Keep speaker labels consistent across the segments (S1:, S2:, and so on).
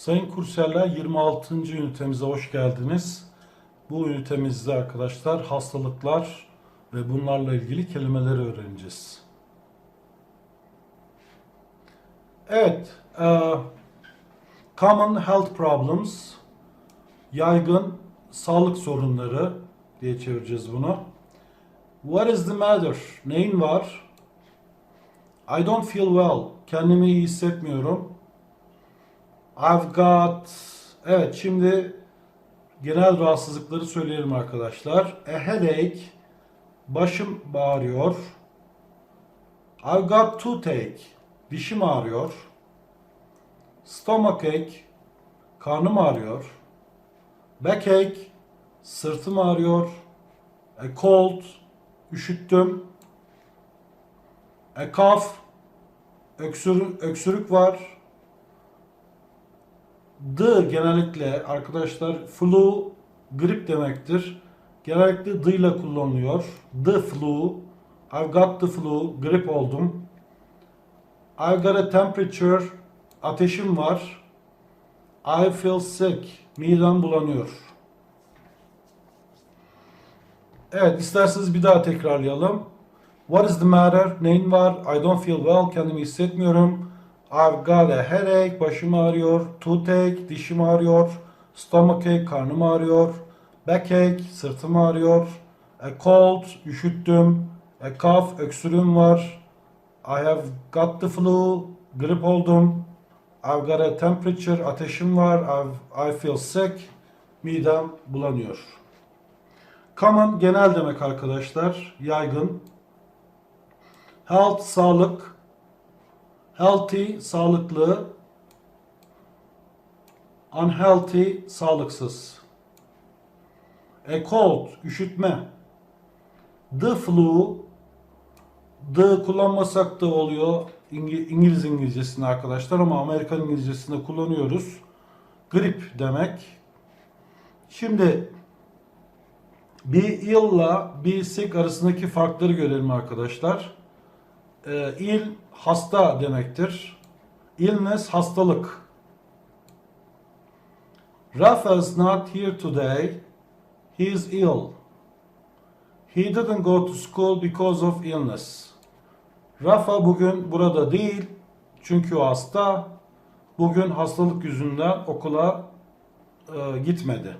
S1: Sayın kursiyerler 26. ünitemize hoş geldiniz. Bu ünitemizde arkadaşlar hastalıklar ve bunlarla ilgili kelimeleri öğreneceğiz. Evet, e, common health problems, yaygın sağlık sorunları diye çevireceğiz bunu. What is the matter? Neyin var? I don't feel well. Kendimi iyi hissetmiyorum. I've got... Evet şimdi genel rahatsızlıkları söyleyelim arkadaşlar. A headache. Başım bağırıyor. I've got toothache. Dişim ağrıyor. Stomachache. Karnım ağrıyor. Backache. Sırtım ağrıyor. A cold. Üşüttüm. A cough. Öksür, öksürük var. The genellikle arkadaşlar flu grip demektir. Genellikle the ile kullanılıyor. The flu. I've got the flu. Grip oldum. I've got a temperature. Ateşim var. I feel sick. Midem bulanıyor. Evet isterseniz bir daha tekrarlayalım. What is the matter? Neyin var? I don't feel well. Kendimi hissetmiyorum. I've got a headache. Başım ağrıyor. Toothache. Dişim ağrıyor. Stomachache. Karnım ağrıyor. Backache. Sırtım ağrıyor. A cold. Üşüttüm. A cough. Öksürüğüm var. I have got the flu. Grip oldum. I've got a temperature. Ateşim var. I've, I feel sick. Midem bulanıyor. Common genel demek arkadaşlar. Yaygın. Health sağlık. Healthy sağlıklı. Unhealthy sağlıksız. A cold üşütme. The flu the kullanmasak da oluyor İngi- İngiliz İngilizcesinde arkadaşlar ama Amerikan İngilizcesinde kullanıyoruz. Grip demek. Şimdi bir ill'la bir sick arasındaki farkları görelim arkadaşlar. Ee, ill hasta demektir. Illness hastalık. Rafa's not here today. He is ill. He didn't go to school because of illness. Rafa bugün burada değil. Çünkü o hasta. Bugün hastalık yüzünden okula e, gitmedi.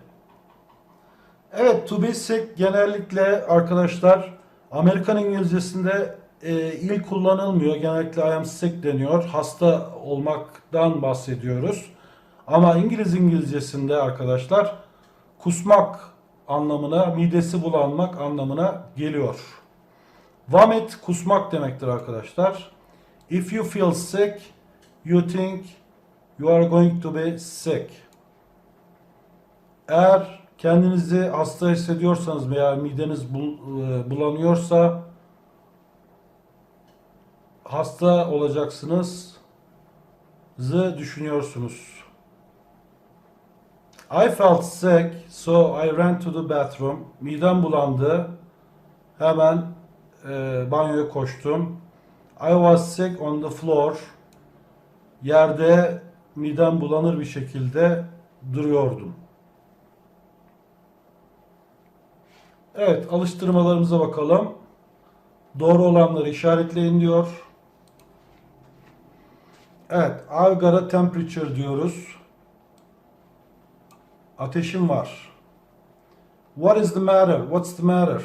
S1: Evet, to be sick genellikle arkadaşlar Amerikan İngilizcesinde e, il kullanılmıyor. Genellikle am sick deniyor. Hasta olmaktan bahsediyoruz. Ama İngiliz İngilizcesinde arkadaşlar kusmak anlamına, midesi bulanmak anlamına geliyor. Vomit kusmak demektir arkadaşlar. If you feel sick, you think you are going to be sick. Eğer kendinizi hasta hissediyorsanız veya mideniz e, bulanıyorsa hasta olacaksınız zı düşünüyorsunuz. I felt sick, so I ran to the bathroom. Midem bulandı. Hemen e, banyoya koştum. I was sick on the floor. Yerde midem bulanır bir şekilde duruyordum. Evet, alıştırmalarımıza bakalım. Doğru olanları işaretleyin diyor. Evet, I've got a temperature diyoruz. Ateşim var. What is the matter? What's the matter?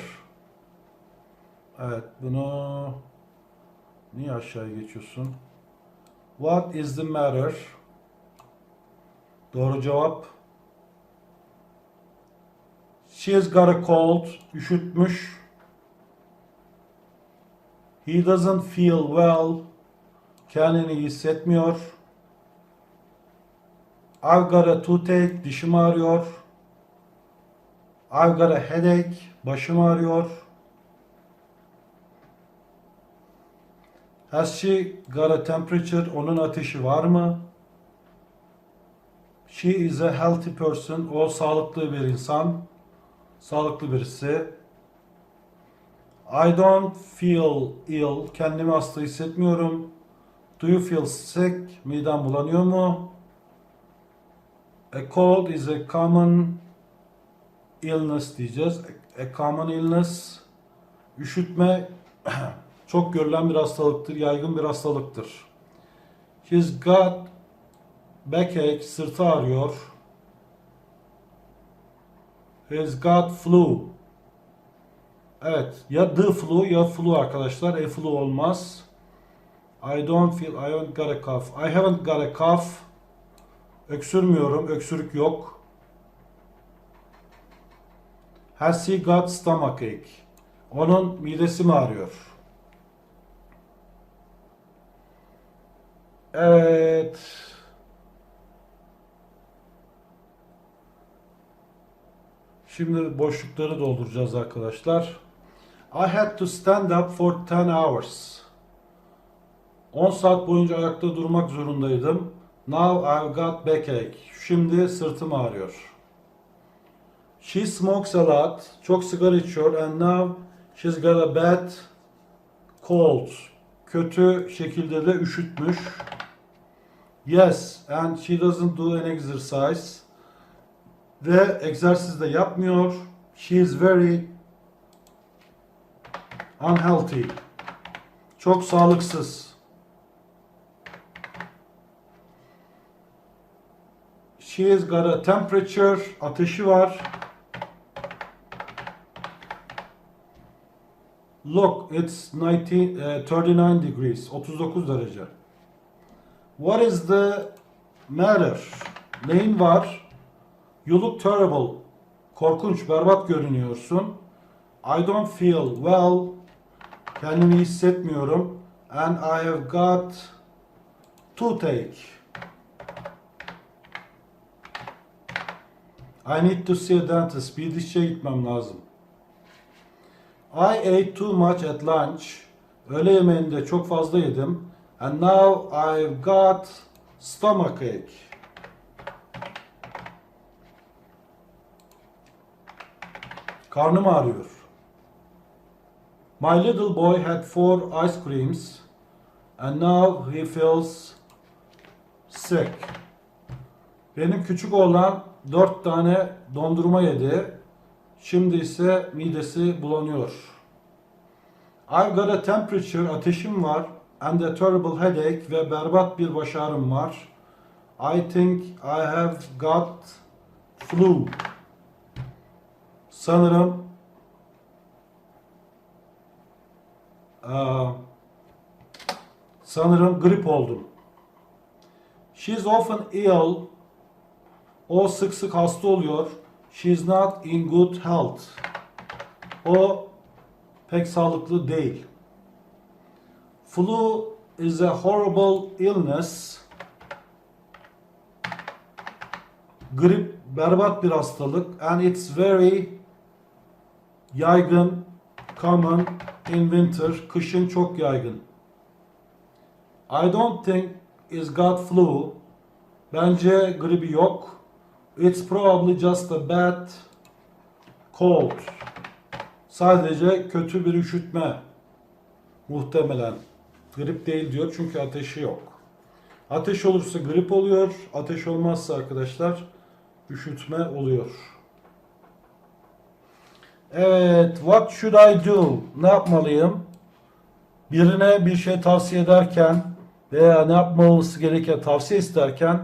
S1: Evet, bunu niye aşağıya geçiyorsun? What is the matter? Doğru cevap. She's got a cold. Üşütmüş. He doesn't feel well. Kendini hissetmiyor. I've got a toothache. Dişim ağrıyor. I've got a headache. Başım ağrıyor. Has she got a temperature? Onun ateşi var mı? She is a healthy person. O sağlıklı bir insan. Sağlıklı birisi. I don't feel ill. Kendimi hasta hissetmiyorum. Do you feel sick? Midem bulanıyor mu? A cold is a common illness diyeceğiz. A common illness. Üşütme çok görülen bir hastalıktır, yaygın bir hastalıktır. He's got backache, sırtı ağrıyor. He's got flu. Evet, ya the flu ya flu arkadaşlar. E flu olmaz. I don't feel, I haven't got a cough. I haven't got a cough. Öksürmüyorum, öksürük yok. Has he got stomachache? Onun midesi mi ağrıyor? Evet. Şimdi boşlukları dolduracağız arkadaşlar. I had to stand up for 10 hours. 10 saat boyunca ayakta durmak zorundaydım. Now I've got backache. Şimdi sırtım ağrıyor. She smokes a lot. Çok sigara içiyor. And now she's got a bad cold. Kötü şekilde de üşütmüş. Yes, and she doesn't do an exercise. Ve egzersiz de yapmıyor. She is very unhealthy. Çok sağlıksız. She has got a temperature, ateşi var. Look, it's 90, uh, 39 degrees, 39 derece. What is the matter? Neyin var? You look terrible. Korkunç, berbat görünüyorsun. I don't feel well. Kendimi hissetmiyorum. And I have got toothache. I need to see a dentist. Bir dişçiye gitmem lazım. I ate too much at lunch. Öğle yemeğinde çok fazla yedim. And now I've got stomachache. Karnım ağrıyor. My little boy had four ice creams and now he feels sick. Benim küçük oğlan dört tane dondurma yedi. Şimdi ise midesi bulanıyor. I've got a temperature, ateşim var. And a terrible headache ve berbat bir baş ağrım var. I think I have got flu. Sanırım Aa, sanırım grip oldum. She's often ill. O sık sık hasta oluyor. She's not in good health. O pek sağlıklı değil. Flu is a horrible illness. Grip berbat bir hastalık and it's very yaygın, common in winter. Kışın çok yaygın. I don't think it's got flu. Bence gribi yok. It's probably just a bad cold. Sadece kötü bir üşütme. Muhtemelen. Grip değil diyor çünkü ateşi yok. Ateş olursa grip oluyor. Ateş olmazsa arkadaşlar üşütme oluyor. Evet, what should I do? Ne yapmalıyım? Birine bir şey tavsiye ederken veya ne yapmaması gereken tavsiye isterken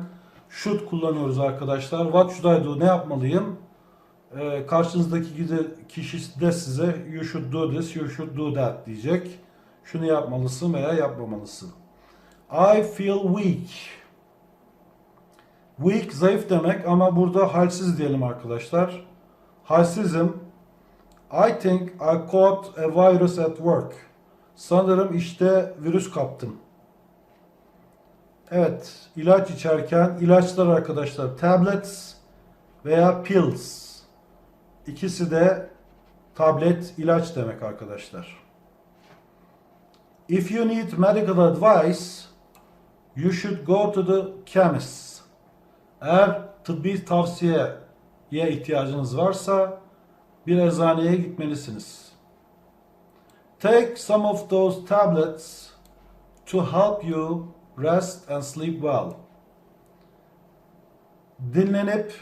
S1: should kullanıyoruz arkadaşlar. What should I do? Ne yapmalıyım? Ee, karşınızdaki kişi de size you should do this, you should do that diyecek. Şunu yapmalısın veya yapmamalısın. I feel weak. Weak zayıf demek ama burada halsiz diyelim arkadaşlar. Halsizim. I think I caught a virus at work. Sanırım işte virüs kaptım. Evet, ilaç içerken ilaçlar arkadaşlar tablets veya pills. İkisi de tablet ilaç demek arkadaşlar. If you need medical advice, you should go to the chemist. Eğer tıbbi tavsiyeye ihtiyacınız varsa bir eczaneye gitmelisiniz. Take some of those tablets to help you rest and sleep well. dinlenip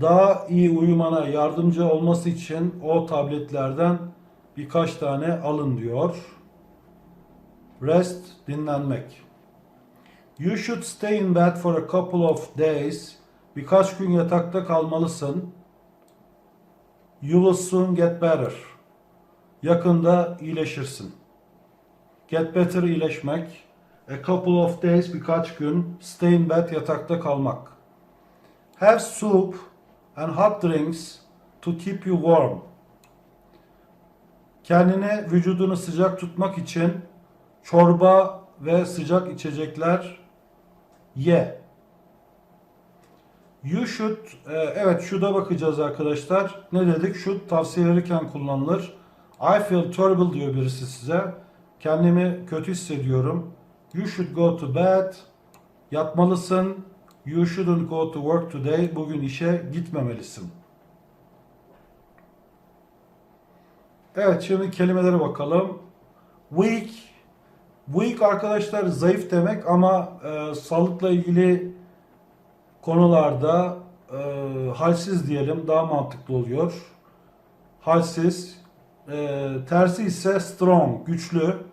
S1: daha iyi uyumana yardımcı olması için o tabletlerden birkaç tane alın diyor. Rest, dinlenmek. You should stay in bed for a couple of days. Birkaç gün yatakta kalmalısın. You will soon get better. Yakında iyileşirsin. Get better iyileşmek. A couple of days birkaç gün. Stay in bed yatakta kalmak. Have soup and hot drinks to keep you warm. Kendine vücudunu sıcak tutmak için çorba ve sıcak içecekler ye. You should, e, evet should'a bakacağız arkadaşlar. Ne dedik? Should tavsiye verirken kullanılır. I feel terrible diyor birisi size. Kendimi kötü hissediyorum. You should go to bed. Yatmalısın. You shouldn't go to work today. Bugün işe gitmemelisin. Evet şimdi kelimelere bakalım. Weak. Weak arkadaşlar zayıf demek ama e, sağlıkla ilgili konularda e, halsiz diyelim daha mantıklı oluyor. Halsiz. E, tersi ise strong, güçlü.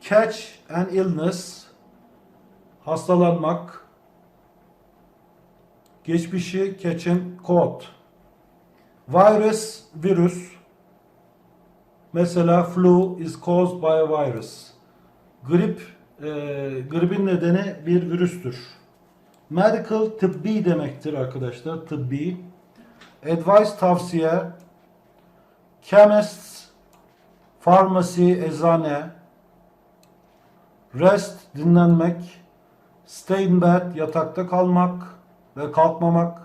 S1: Catch an illness. Hastalanmak. Geçmişi catch'in caught. Virus, virüs. Mesela flu is caused by a virus. Grip, e, gripin nedeni bir virüstür. Medical, tıbbi demektir arkadaşlar. Tıbbi. Advice, tavsiye. Chemist, pharmacy, eczane. Rest, dinlenmek. Stay in bed, yatakta kalmak ve kalkmamak.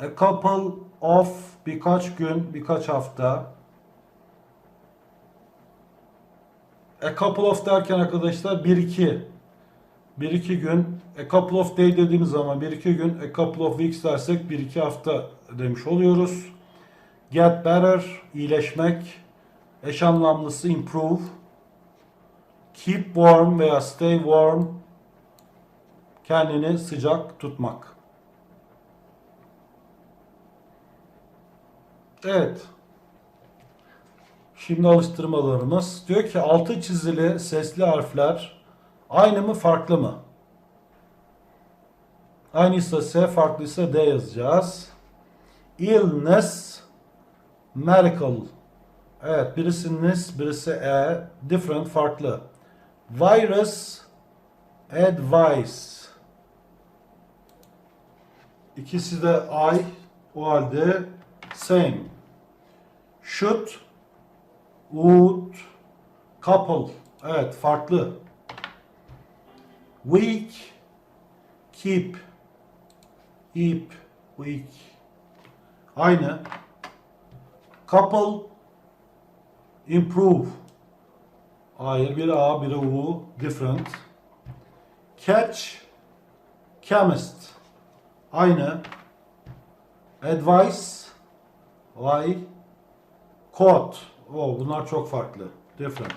S1: A couple of, birkaç gün, birkaç hafta. A couple of derken arkadaşlar bir iki bir iki gün a couple of day dediğimiz zaman bir iki gün a couple of weeks dersek bir iki hafta demiş oluyoruz. Get better iyileşmek eş anlamlısı improve keep warm veya stay warm kendini sıcak tutmak. Evet. Şimdi alıştırmalarımız. Diyor ki altı çizili sesli harfler aynı mı farklı mı? Aynıysa S, farklıysa D yazacağız. Illness, medical. Evet, birisi nis, birisi e. Different, farklı. Virus, advice. İkisi de I, o halde same. Should, would, couple. Evet, farklı. Weak, keep, keep, weak. Aynı. Couple, improve. Hayır, biri A, biri U, different. Catch, chemist. Aynı. Advice, Y, caught. Oh, bunlar çok farklı. Different.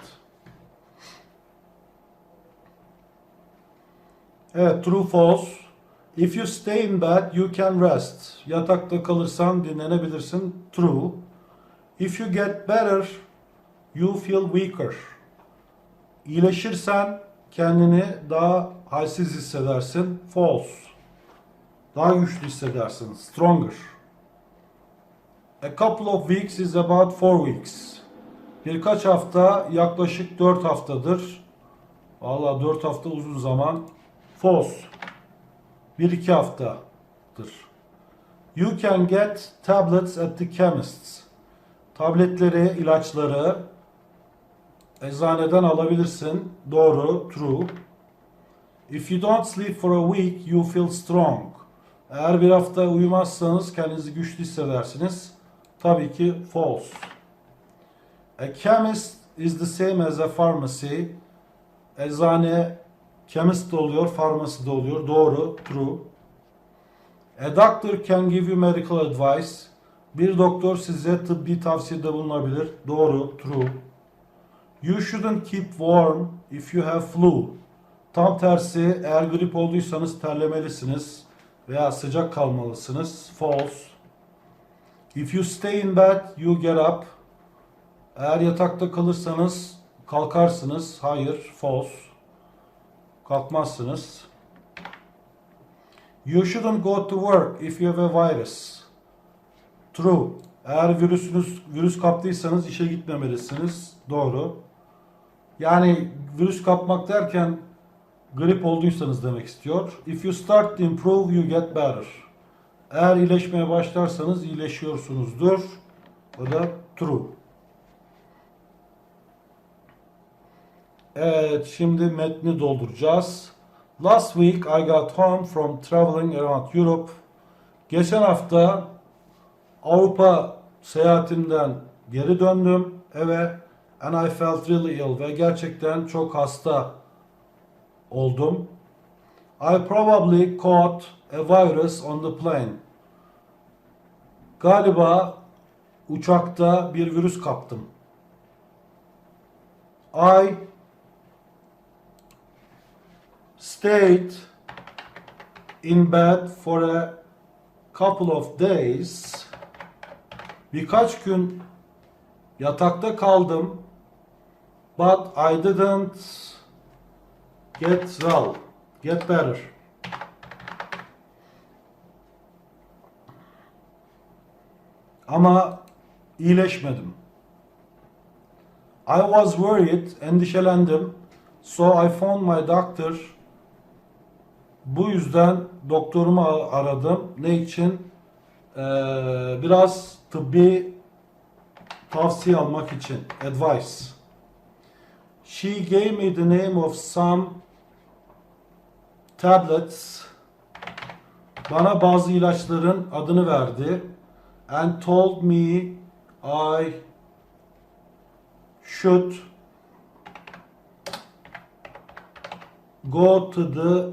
S1: Evet, true false. If you stay in bed, you can rest. Yatakta kalırsan dinlenebilirsin. True. If you get better, you feel weaker. İyileşirsen kendini daha halsiz hissedersin. False. Daha güçlü hissedersin. Stronger. A couple of weeks is about four weeks. Birkaç hafta yaklaşık 4 haftadır. Valla 4 hafta uzun zaman. False. 1-2 haftadır. You can get tablets at the chemist's. Tabletleri, ilaçları eczaneden alabilirsin. Doğru, true. If you don't sleep for a week, you feel strong. Eğer bir hafta uyumazsanız kendinizi güçlü hissedersiniz. Tabii ki false. A chemist is the same as a pharmacy. Eczane chemist de oluyor, pharmacy de oluyor. Doğru, true. A doctor can give you medical advice. Bir doktor size tıbbi tavsiyede bulunabilir. Doğru, true. You shouldn't keep warm if you have flu. Tam tersi eğer grip olduysanız terlemelisiniz veya sıcak kalmalısınız. False. If you stay in bed, you get up. Eğer yatakta kalırsanız kalkarsınız. Hayır, false. Kalkmazsınız. You shouldn't go to work if you have a virus. True. Eğer virüsünüz virüs kaptıysanız işe gitmemelisiniz. Doğru. Yani virüs kapmak derken grip olduysanız demek istiyor. If you start to improve, you get better. Eğer iyileşmeye başlarsanız iyileşiyorsunuzdur. O da true. Evet, şimdi metni dolduracağız. Last week I got home from traveling around Europe. Geçen hafta Avrupa seyahatimden geri döndüm eve and I felt really ill ve gerçekten çok hasta oldum. I probably caught a virus on the plane. Galiba uçakta bir virüs kaptım. I stayed in bed for a couple of days. Birkaç gün yatakta kaldım. But I didn't get well. Get better. Ama iyileşmedim. I was worried, endişelendim. So I phoned my doctor. Bu yüzden doktorumu aradım. Ne için? Ee, biraz tıbbi tavsiye almak için. Advice. She gave me the name of some tablets. Bana bazı ilaçların adını verdi. And told me I should go to the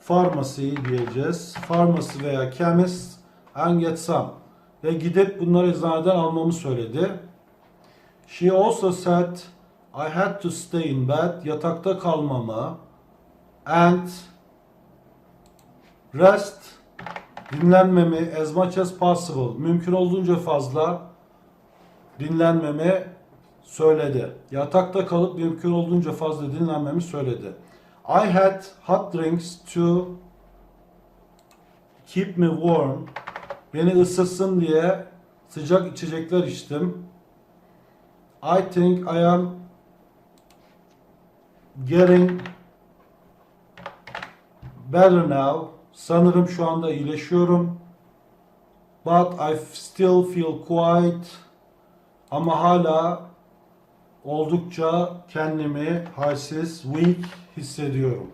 S1: pharmacy diyeceğiz. Pharmacy veya chemist and get some. Ve gidip bunları eczaneden almamı söyledi. She also said I had to stay in bed. Yatakta kalmamı and rest dinlenmemi as much as possible mümkün olduğunca fazla dinlenmemi söyledi. Yatakta kalıp mümkün olduğunca fazla dinlenmemi söyledi. I had hot drinks to keep me warm. Beni ısıtsın diye sıcak içecekler içtim. I think I am getting better now. Sanırım şu anda iyileşiyorum. But I still feel quite ama hala oldukça kendimi halsiz, weak hissediyorum.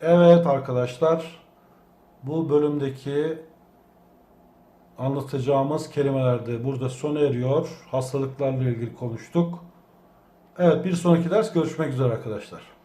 S1: Evet arkadaşlar, bu bölümdeki anlatacağımız kelimeler de burada sona eriyor. Hastalıklarla ilgili konuştuk. Evet bir sonraki ders görüşmek üzere arkadaşlar.